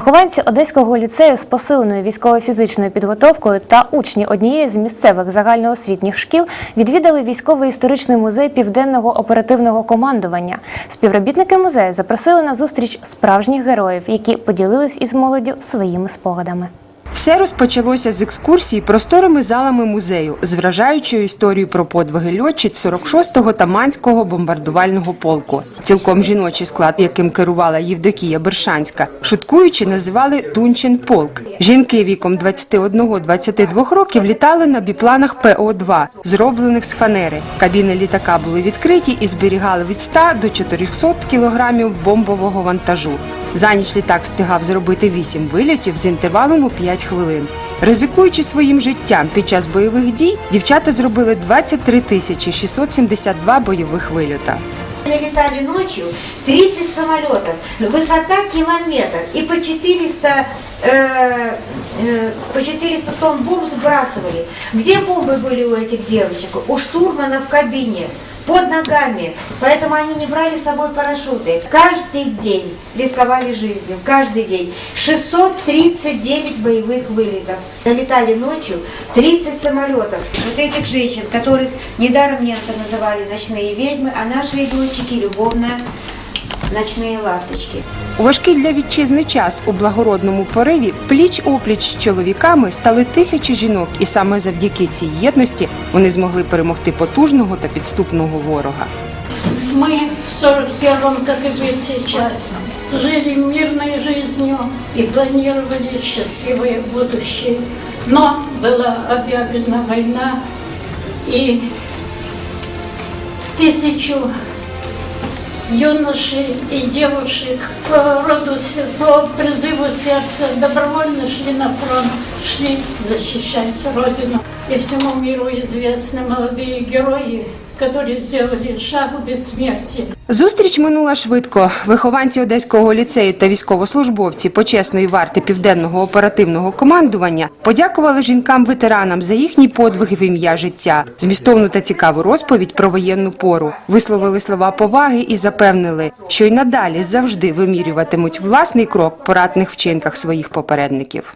Вихованці Одеського ліцею з посиленою військово-фізичною підготовкою та учні однієї з місцевих загальноосвітніх шкіл відвідали військово-історичний музей південного оперативного командування. Співробітники музею запросили на зустріч справжніх героїв, які поділились із молоддю своїми спогадами. Все розпочалося з екскурсії просторими залами музею з вражаючою історією про подвиги льотчиць 46-го Таманського бомбардувального полку. Цілком жіночий склад, яким керувала Євдокія Бершанська, шуткуючи, називали Тунчин полк. Жінки віком 21-22 років літали на біпланах ПО-2, зроблених з фанери. Кабіни літака були відкриті і зберігали від 100 до 400 кілограмів бомбового вантажу. За ніч літак встигав зробити 8 вильотів з інтервалом у 5 хвилин. Ризикуючи своїм життям під час бойових дій, дівчата зробили 23 тисячі 672 бойових вильота. Летали ночью 30 самолетов, высота километр и по 400, э, э, по 400 тонн бомб сбрасывали. Где бомбы были у этих девочек? У штурмана в кабине, Под ногами. Поэтому они не брали с собой парашюты. Каждый день рисковали жизнью, каждый день. 639 боевых вылетов. Летали ночью 30 самолетов. Вот этих женщин, которых недаром немцы называли ночные ведьмы, а наши летчики любовно ночные ласточки. У важкий для вітчизни час у благородному пориві пліч-опліч з чоловіками стали тисячі жінок, і саме завдяки цій єдності вони змогли перемогти потужного та підступного ворога. Мы в 41-м, как и вы сейчас, жили мирной жизнью и планировали счастливое будущее. Но была объявлена война, и тысячу юношей и девушек по, роду, се- по призыву сердца добровольно шли на фронт, шли защищать Родину. И всему миру известны молодые герои, которые сделали шаг в бессмертие. Зустріч минула швидко. Вихованці Одеського ліцею та військовослужбовці почесної варти південного оперативного командування подякували жінкам-ветеранам за їхні подвиги в ім'я життя, змістовну та цікаву розповідь про воєнну пору. Висловили слова поваги і запевнили, що й надалі завжди вимірюватимуть власний крок по ратних вчинках своїх попередників.